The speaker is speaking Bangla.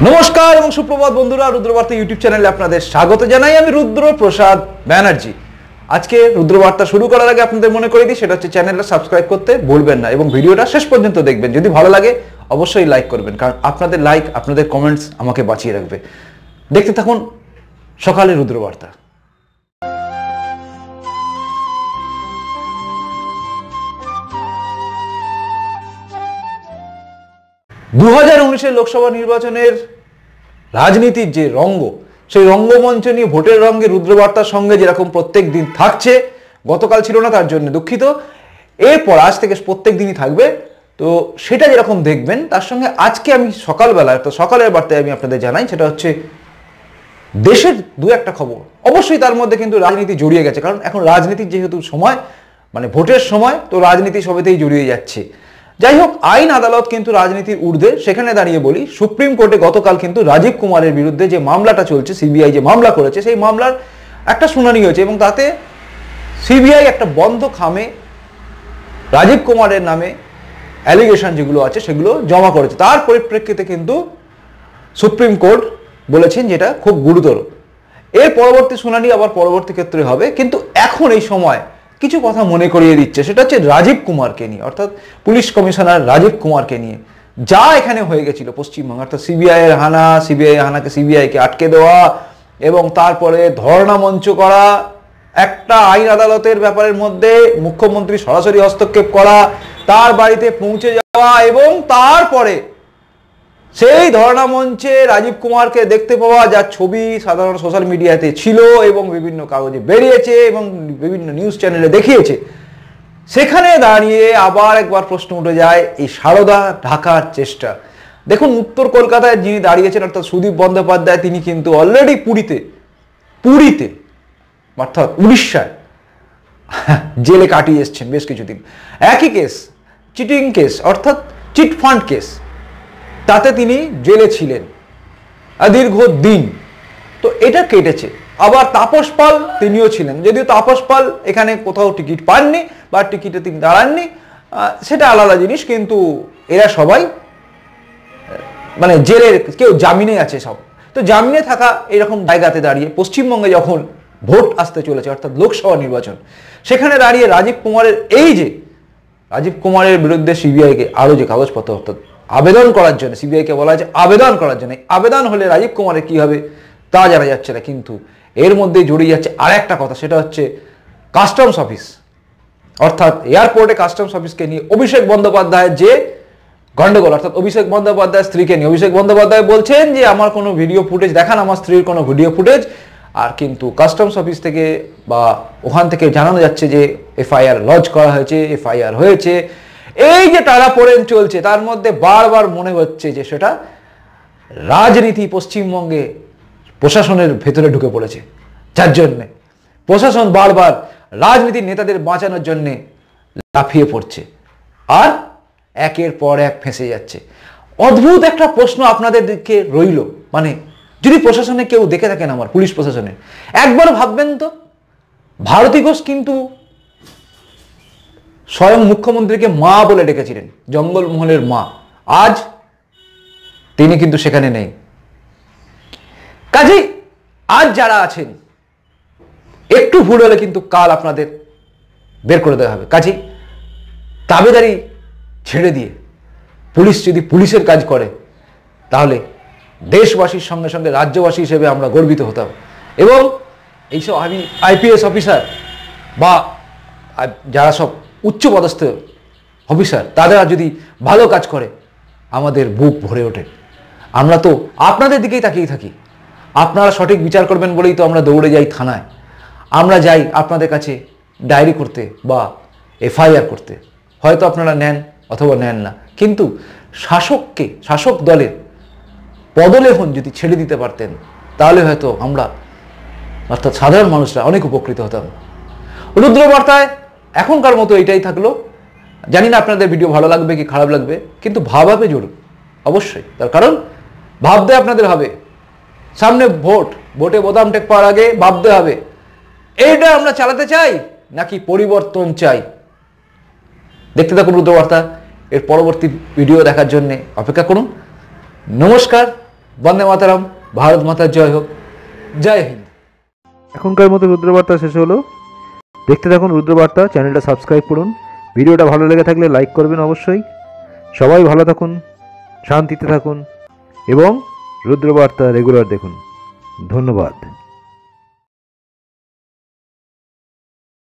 নমস্কার এবং সুপ্রভাত বন্ধুরা, রুদ্রবার্তা ইউটিউব চ্যানেলে আপনাদের স্বাগত জানাই আমি রুদ্র প্রসাদ ব্যানার্জি। আজকে রুদ্রবার্তা শুরু করার আগে আপনাদের মনে করে দিই, সেটা হচ্ছে চ্যানেলটা সাবস্ক্রাইব করতে ভুলবেন না এবং ভিডিওটা শেষ পর্যন্ত দেখবেন। যদি ভালো লাগে, অবশ্যই লাইক করবেন, কারণ আপনাদের লাইক, আপনাদের কমেন্টস আমাকে বাঁচিয়ে রাখবে। দেখতে থাকুন সকালে রুদ্রবার্তা। দু হাজার উনিশের লোকসভা নির্বাচনের রাজনীতির যে রঙ্গ, সেই রঙ্গমঞ্চ নিয়ে ভোটের রঙ্গে রুদ্রবার্তার সঙ্গে যেরকম প্রত্যেক দিন থাকছে, গতকাল ছিল না, তার জন্য দুঃখিত। এরপর আজ থেকে প্রত্যেক দিনই থাকবে। তো সেটা যেরকম দেখবেন, তার সঙ্গে আজকে আমি সকালবেলা তো সকালের বার্তায় আমি আপনাদের জানাই, সেটা হচ্ছে দেশের দু একটা খবর। অবশ্যই তার মধ্যে কিন্তু রাজনীতি জড়িয়ে গেছে, কারণ এখন রাজনীতির যেহেতু সময় মানে ভোটের সময়, তো রাজনীতি সবেতেই জড়িয়ে যাচ্ছে। যাই হোক আইন আদালত কিন্তু রাজনীতির ঊর্ধ্বে। সেখানে দাঁড়িয়ে বলি, সুপ্রিম কোর্টে গতকাল কিন্তু রাজীব কুমারের বিরুদ্ধে যে মামলাটা চলছে, সিবিআই যে মামলা করেছে, সেই মামলার একটা শুনানি হয়েছে এবং তাতে সিবিআই একটা বন্ধ খামে রাজীব কুমারের নামে অ্যালিগেশন যেগুলো আছে, সেগুলো জমা করেছে। তার পরিপ্রেক্ষিতে কিন্তু সুপ্রিম কোর্ট বলেছেন যেটা খুব গুরুতর। এর পরবর্তী শুনানি আবার পরবর্তী ক্ষেত্রে হবে, কিন্তু এখন এই সময় কিছু কথা মনে করিয়ে দিচ্ছে। সেটা হচ্ছে রাজীব কুমারকে নিয়ে। অর্থাৎ পুলিশ কমিশনার রাজীব কুমারকে নিয়ে। যা এখানে হয়ে গেছিল পশ্চিমবঙ্গ। অর্থাৎ সিবিআই এর হানা, সিবিআই হানাকে সিবিআইকে আটকে দেওয়া এবং তারপরে ধর্ণা মঞ্চ করা, একটা আইন আদালতের ব্যাপারের মধ্যে মুখ্যমন্ত্রী সরাসরি হস্তক্ষেপ করা, তার বাড়িতে পৌঁছে যাওয়া এবং তারপরে সেই ধর্ণা মঞ্চে রাজীব কুমারকে দেখতে পাওয়া যার ছবি সাধারণ সোশ্যাল মিডিয়াতে ছিল এবং বিভিন্ন কাগজে বেরিয়েছে এবং বিভিন্ন নিউজ চ্যানেলে দেখিয়েছে। সেখানে দাঁড়িয়ে আবার একবার প্রশ্ন উঠে যায়, এই সারদা ঢাকার চেষ্টা। দেখুন, উত্তর কলকাতায় যিনি দাঁড়িয়েছেন, অর্থাৎ সুদীপ বন্দ্যোপাধ্যায়, তিনি কিন্তু অলরেডি পুরীতে পুরীতে, অর্থাৎ উড়িষ্যায় জেলে কাটিয়ে এসছেন বেশ কিছুদিন। একই কেস চিটিং কেস অর্থাৎ চিট ফান্ড কেস তাতে তিনি জেলে ছিলেন দীর্ঘ দিন। তো এটা কেটেছে। আবার তাপস পাল তিনিও ছিলেন। যদিও তাপস পাল এখানে কোথাও টিকিট পাননি বা টিকিটে তিনি দাঁড়াননি সেটা আলাদা জিনিস, কিন্তু এরা সবাই মানে জেলের কেউ জামিনে আছে সব। তো জামিনে থাকা এরকম জায়গাতে দাঁড়িয়ে পশ্চিমবঙ্গে যখন ভোট আসতে চলেছে, অর্থাৎ লোকসভা নির্বাচন, সেখানে দাঁড়িয়ে রাজীব কুমারের এই যে, রাজীব কুমারের বিরুদ্ধে সিবিআইকে আরও যে কাগজপত্র, অর্থাৎ আবেদন করার জন্য, সিবিআইকে বলা হয়েছে আবেদন করার জন্য। আবেদন হলে রাজীব কুমারের কী হবে? তা জানা যাচ্ছে না, কিন্তু এর মধ্যে জড়িয়ে যাচ্ছে আর একটা কথা, সেটা হচ্ছে কাস্টমস অফিস। অর্থাৎ এয়ারপোর্টে কাস্টমস অফিসকে নিয়ে অভিষেক বন্দ্যোপাধ্যায়ের যে গন্ডগোল, অর্থাৎ অভিষেক বন্দ্যোপাধ্যায় স্ত্রীকে নিয়ে। অভিষেক বন্দ্যোপাধ্যায় বলছেন যে, আমার কোনো ভিডিও ফুটেজ, দেখান আমার স্ত্রীর কোনো ভিডিও ফুটেজ। আর কিন্তু কাস্টমস অফিস থেকে বা ওখান থেকে জানানো যাচ্ছে যে, এফআইআর লজ করা হয়েছে, এফআইআর হয়েছে। এই যে টানা পড়েন চলছে, তার মধ্যে বারবার মনে হচ্ছে যে সেটা রাজনীতি পশ্চিমবঙ্গে প্রশাসনের ভেতরে ঢুকে পড়েছে। যার জন্যে প্রশাসন বারবার রাজনীতির নেতাদের বাঁচানোর জন্যে লাফিয়ে পড়ছে আর একের পর এক ফেঁসে যাচ্ছে। অদ্ভুত একটা প্রশ্ন আপনাদের দিকে রইল। মানে যদি প্রশাসনে কেউ দেখে থাকেন আমার, পুলিশ প্রশাসনে, একবার ভাববেন তো, ভারতী ঘোষ কিন্তু স্বয়ং মুখ্যমন্ত্রীকে মা বলে ডেকেছিলেন, জঙ্গলমহলের মা। আজ তিনি কিন্তু সেখানে নেই। কাজেই আজ যারা আছেন, একটু ভুল হলে কিন্তু কাল আপনাদের বের করে দেওয়া হবে। কাজেই তাবেদারি ছেড়ে দিয়ে পুলিশ যদি পুলিশের কাজ করে, তাহলে দেশবাসীর সঙ্গে সঙ্গে রাজ্যবাসী হিসেবে আমরা গর্বিত হতাম। এবং এইসব আমি আইপিএস অফিসার বা যারা সব উচ্চপদস্থ অফিসার তারা যদি ভালো কাজ করে, আমাদের বুক ভরে ওঠে। আমরা তো আপনাদের দিকেই তাকিয়ে থাকি। আপনারা সঠিক বিচার করবেন বলেই তো আমরা দৌড়ে যাই থানায়। আমরা যাই আপনাদের কাছে ডায়েরি করতে বা এফআইআর করতে। হয়তো আপনারা নেন অথবা নেন না। কিন্তু শাসককে, শাসক দলের পদলেহন যদি ছেড়ে দিতে পারতেন, তাহলে হয়তো আমরা, অর্থাৎ সাধারণ মানুষরা অনেক উপকৃত হতাম। রুদ্রবার্তায় এখনকার মতো এটাই থাকল। জানি না আপনাদের ভিডিও ভালো লাগবে কি খারাপ লাগবে, কিন্তু ভাবাবে জোর, অবশ্যই। তার কারণ, ভাবতে আপনাদের হবে। সামনে ভোট, ভোটে বোতাম টেক পাওয়ার আগে ভাবতে হবে। এইটা আমরা চালাতে চাই নাকি পরিবর্তন চাই? দেখতে থাকুন রুদ্রবার্তা, এর পরবর্তী ভিডিও দেখার জন্যে অপেক্ষা করুন। নমস্কার, বন্দে মাতারাম, ভারত মাতার জয় হোক। জয় হিন্দ। এখনকার মতো রুদ্রবার্তা শেষ হলো। দেখতে থাকুন রুদ্রবার্তা, চ্যানেলটা সাবস্ক্রাইব করুন। ভিডিওটা ভালো লেগে থাকলে লাইক করবেন অবশ্যই। সবাই ভালো থাকুন, শান্তিতে থাকুন এবং রুদ্রবার্তা রেগুলার দেখুন। ধন্যবাদ।